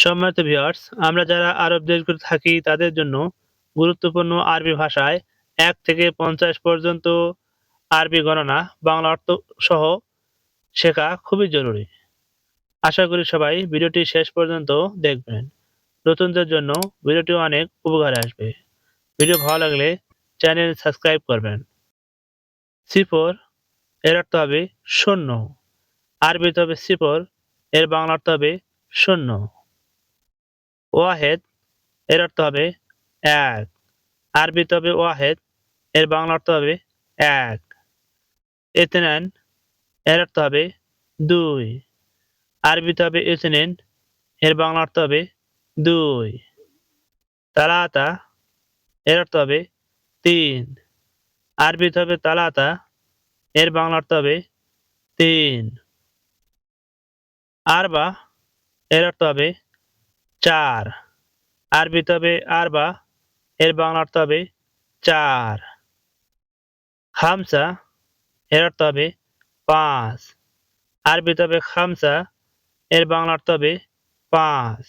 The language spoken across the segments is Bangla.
সম্মানিত ভিউয়ার্স আমরা যারা আরব দেশগুলো থাকি, তাদের জন্য গুরুত্বপূর্ণ আরবি ভাষায় এক থেকে পঞ্চাশ পর্যন্ত আরবি গণনা, বাংলা অর্থ সহ শেখা খুবই জরুরি। আশা করি সবাই ভিডিওটি শেষ পর্যন্ত দেখবেন। নতুনদের জন্য ভিডিওটি অনেক উপকারে আসবে। ভিডিও ভালো লাগলে চ্যানেল সাবস্ক্রাইব করবেন। সিফর, এর অর্থ হবে শূন্য। আরবিতে হবে সিফর, এর বাংলা অর্থ হবে শূন্য। ওয়াহেদ, এর অর্থ হবে এক। আরবিতে হবে ওয়াহেদ, এর বাংলা অর্থ হবে এক। এতেনান এর অর্থ হবে দুই। আরবিতে হবে এতেনেন এর বাংলা অর্থ হবে দুই। তালাতা, এর অর্থ হবে তিন। আরবিতে হবে তালাতা, এর বাংলা অর্থ হবে তিন। আরবা, এর অর্থ হবে চার। আরবিতে হবে আরবা এর বাংলা অর্থ হবে চার। খামসা, এর হবে পাঁচ। আরবিতে হবে খামসা, এর বাংলা অর্থ হবে পাঁচ।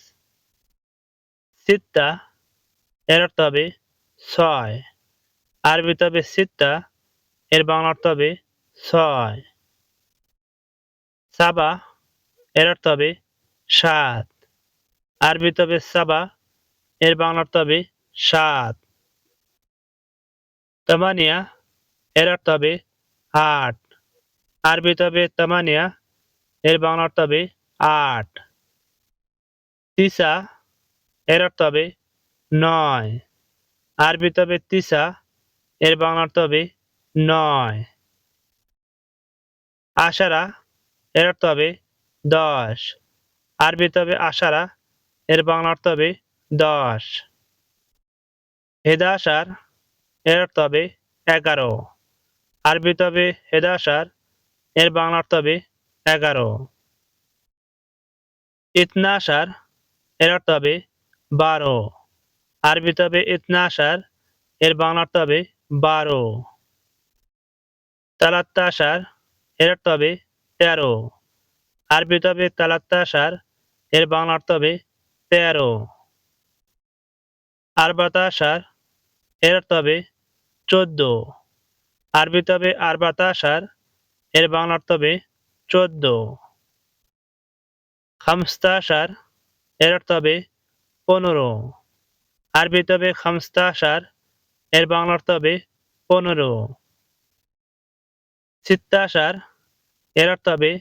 সিত্তা, এর হবে ছয়। আরবিতে হবে সিত্তা, এর বাংলা অর্থ হবে ছয়। সাবা, এর হবে সাত। আরবিতে হবে সাবা, এর বাংলার হবে সাত। তামানিয়া, এর অর্থ হবে আট। আরবিতে হবে তামানিয়া, এর বাংলার হবে আট। তিসা, এর অর্থ হবে নয়। আরবিতে হবে তিসা, এর বাংলার হবে নয়। আশারা, এর অর্থ হবে দশ। আরবিতে হবে আশারা এর বাংলা অর্থ হবে দশ হেদাসার এর অর্থ হবে এগারো আরবিতে হবে হেদাসার এর বাংলা অর্থ হবে এগারো ইতনাসার এর অর্থ হবে বারো আরবিতে হবে ইতনাসার এর বাংলা অর্থ হবে বারো তালাত্তাসার এর অর্থ হবে তেরো আরবিতে হবে তালাত্তাসার এর বাংলা অর্থ হবে তেরো। আরবাতাসার এর অর্থ হবে চোদ্দ। আরবিতে হবে আরবাতাসার এর বাংলা অর্থ হবে চোদ্দ। খামস্তাসার এর অর্থ হবে পনেরো। আরবিতে হবে খামস্তাসার এর বাংলা অর্থ হবে পনেরো। সিত্তাসার এর অর্থ হবে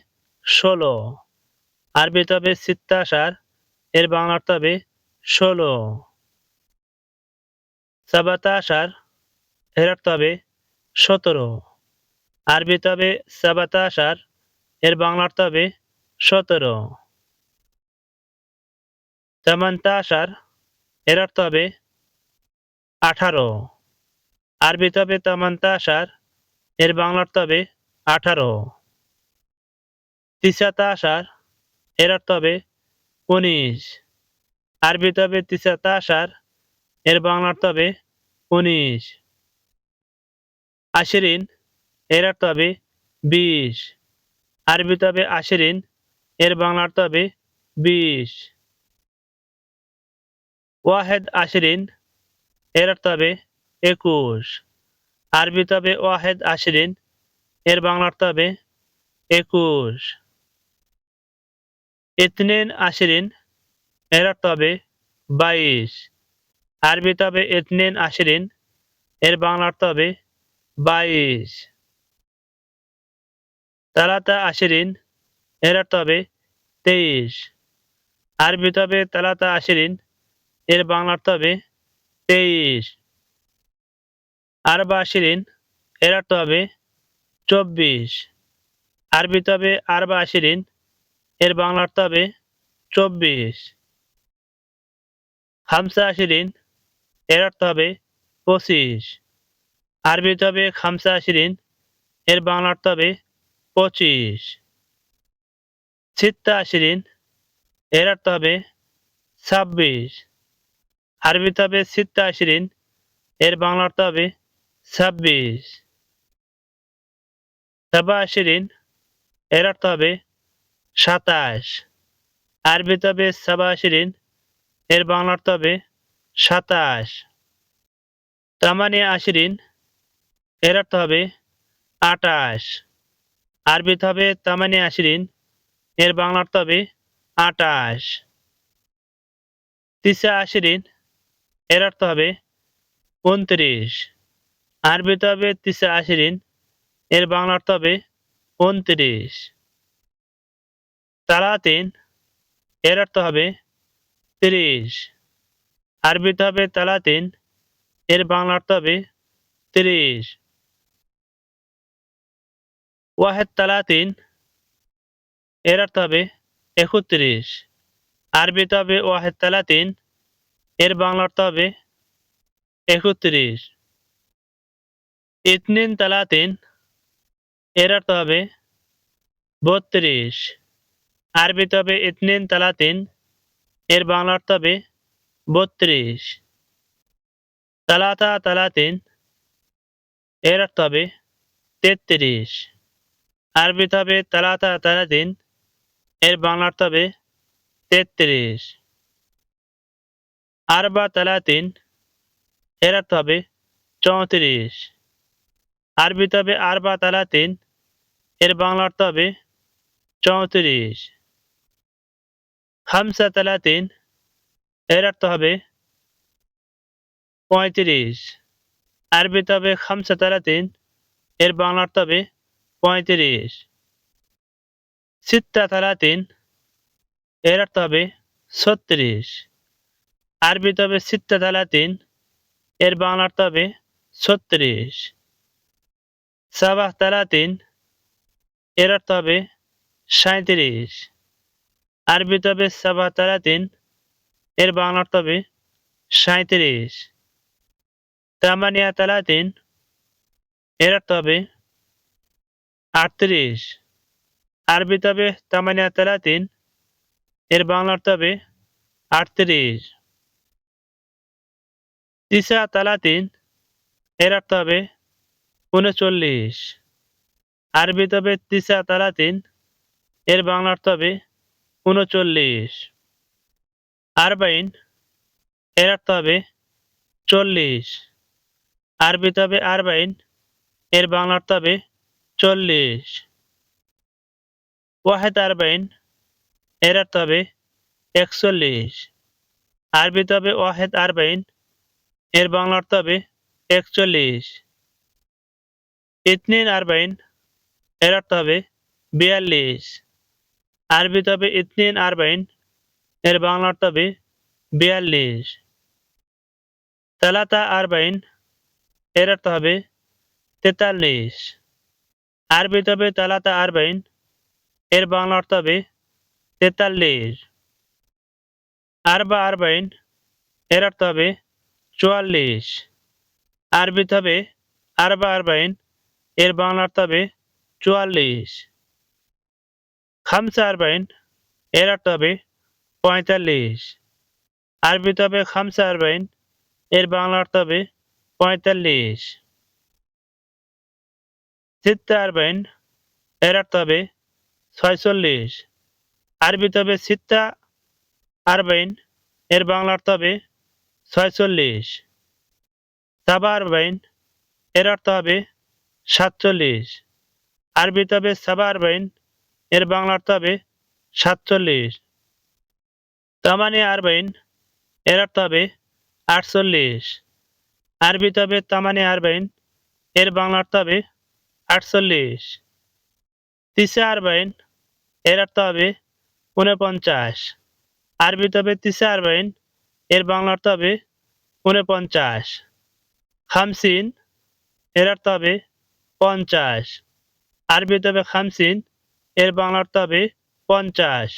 ষোলো। আরবিতে হবে সিত্তাসার এর বাংলা অর্থ হবে ষোলো। সাবাতাসার এর অর্থ হবে সতেরো। আরবিতে হবে সাবাতাসার এর বাংলা অর্থ হবে সতেরো। তামান্তাসার এর অর্থ হবে আঠারো। আরবিতে হবে তামান্তাসার এর বাংলা অর্থ হবে আঠারো। তিসাতাসার এর অর্থ হবে উনিশ। আরবিতে হবে তিসাতাসার এর বাংলার তবে উনিশ। আশিরিন, এর হবে বিশ। আরবি তবে আশিরিন, এর বাংলার তবে বিশ। ওয়াহেদ আশিরিন, এর হবে একুশ। আরবি তবে ওয়াহেদ আশিরিন, এর বাংলার তবে একুশ। ইতনিন আশিরিন এর হবে বাইশ। আরবিতে হবে এতনেন আশিরিন এর বাংলা অর্থ হবে বাইশ। তালাতা আশিরিন এর হবে তেইশ। আরবিতে হবে তালাতা আশিরিন এর বাংলা অর্থ হবে তেইশ। আরবা আশিরিন এর হবে চব্বিশ। আরবিতে হবে আরবা আশিরিন এর বাংলা অর্থ হবে চব্বিশ। খামসা আশিরিন, এর অর্থ হবে পঁচিশ। আরবিতে হবে খামসা আশিরিন, এর বাংলা অর্থ হবে পঁচিশ। ছিত্তা আশিরিন, এর অর্থ হবে ছাব্বিশ। আরবিতে হবে ছিত্তা আশিরিন, এর বাংলা অর্থ হবে ছাব্বিশ। সাবা আশিরিন, এর অর্থ হবে সাতাশ। আরবি তবে সাবা আশিরিন, এর বাংলার তবে সাতাশ। তামানি আশিরিন, এর অর্থ হবে আটাশ। আরবিতে হবে তামানি আশিরিন, এর বাংলা অর্থ হবে আটাশ। তিসা আশিরিন, এর অর্থ হবে উনত্রিশ। আরবিতে হবে তিসা আশিরিন, এর বাংলা অর্থ হবে উনত্রিশ। তালাতিন, এর অর্থ হবে তিরিশ। আরবিতে হবে তালাতিন, এর বাংলা অর্থ হবে তিরিশ। ওয়াহেদ তালাতিন, এর অর্থ হবে একত্রিশ। আরবিতে হবে ওয়াহেদ তালাতিন, এর বাংলা অর্থ হবে একত্রিশ। ইতনিন তালাতিন, এর অর্থ হবে বত্রিশ। আরবিতে হবে ইতনিন তালাতিন, এর বাংলা অর্থ হবে বত্রিশ। তালাতা তালাতিন, এর হবে তেত্রিশ। আরবিতে হবে তালাতা তালাতিন, এর বাংলা অর্থ হবে তেত্রিশ। আরবা তালাতিন, এর হবে চৌত্রিশ। আরবি তবে আরবা তালাতিন, এর বাংলা অর্থ হবে চৌত্রিশ। হামসা তালাতিন এর অর্থ হবে পঁয়ত্রিশ। আরবিতে হবে খামসা তালাতিন এর বাংলা অর্থ হবে পঁয়ত্রিশ। সিত্তা তালাতিন এর অর্থ হবে ছত্রিশ। আরবিতে হবে সিত্তা তালাতিন এর বাংলা অর্থ হবে ছত্রিশ। সাবাহ তালাতিন এর অর্থ হবে সাঁত্রিশ আরবিতে হবে সাবাহ তালাতিন এর বাংলা অর্থ হবে সাঁত্রিশ তামানিয়া তালাতিন এর হবে আটত্রিশ। আরবি তবে তামানিয়া তালাতিন এর বাংলার হবে আটত্রিশ। তিসা তালাতিন এর হবে উনচল্লিশ। আরবিতে হবে তিসা তালাতিন এর বাংলার হবে উনচল্লিশ আরবাইন এর অর্থ হবে চল্লিশ। আরবিতে হবে আরবাইন, এর বাংলা অর্থ হবে চল্লিশ। ওয়াহেদ আরবাইন, এর অর্থ হবে একচল্লিশ। আরবিতে হবে ওয়াহেদ আরবাইন, এর বাংলা অর্থ হবে একচল্লিশ। ইতনিন আরবাইন, এর অর্থ হবে বিয়াল্লিশ। আরবিতে হবে ইতনিন আরবাইন, এর বাংলা অর্থ হবে বিয়াল্লিশ। তালাতা আরবাইন, এর অর্থ হবে তেতাল্লিশ। আরবিতে হবে তালাতা আরবাইন, এর বাংলা অর্থ হবে তেতাল্লিশ। আরবা আরবাইন, এর অর্থ হবে চুয়াল্লিশ। আরবিতে হবে আরবা আরবাইন, এর বাংলা অর্থ হবে চুয়াল্লিশ। খামসা আরবাইন, এর অর্থ পঁয়তাল্লিশ। আরবিতে হবে খামসা আরবাইন, এর বাংলা অর্থ হবে পঁয়তাল্লিশ। সিত্তা আরবাইন, এর অর্থ ছয়চল্লিশ। আরবিতে হবে সিত্তা আরবাইন, এর বাংলা অর্থ হবে ছয়চল্লিশ। সাবা আরবাইন, এর অর্থ হবে সাতচল্লিশ। আরবিতে হবে সাবা আরবাইন এর বাংলা অর্থ হবে সাতচল্লিশ। তামানি আরবাইন, এর অর্থ হবে আটচল্লিশ। আরবিতে হবে তামানি আরবাইন, এর বাংলা অর্থ হবে আটচল্লিশ। তিসা আরবাইন, এর অর্থ হবে উনপঞ্চাশ। আরবিতে হবে তিসা আরবাইন, এর বাংলা অর্থ হবে উনপঞ্চাশ। খামসিন, এর অর্থ হবে পঞ্চাশ। আরবিতে হবে খামসিন এর বাংলা অর্থ হবে পঞ্চাশ।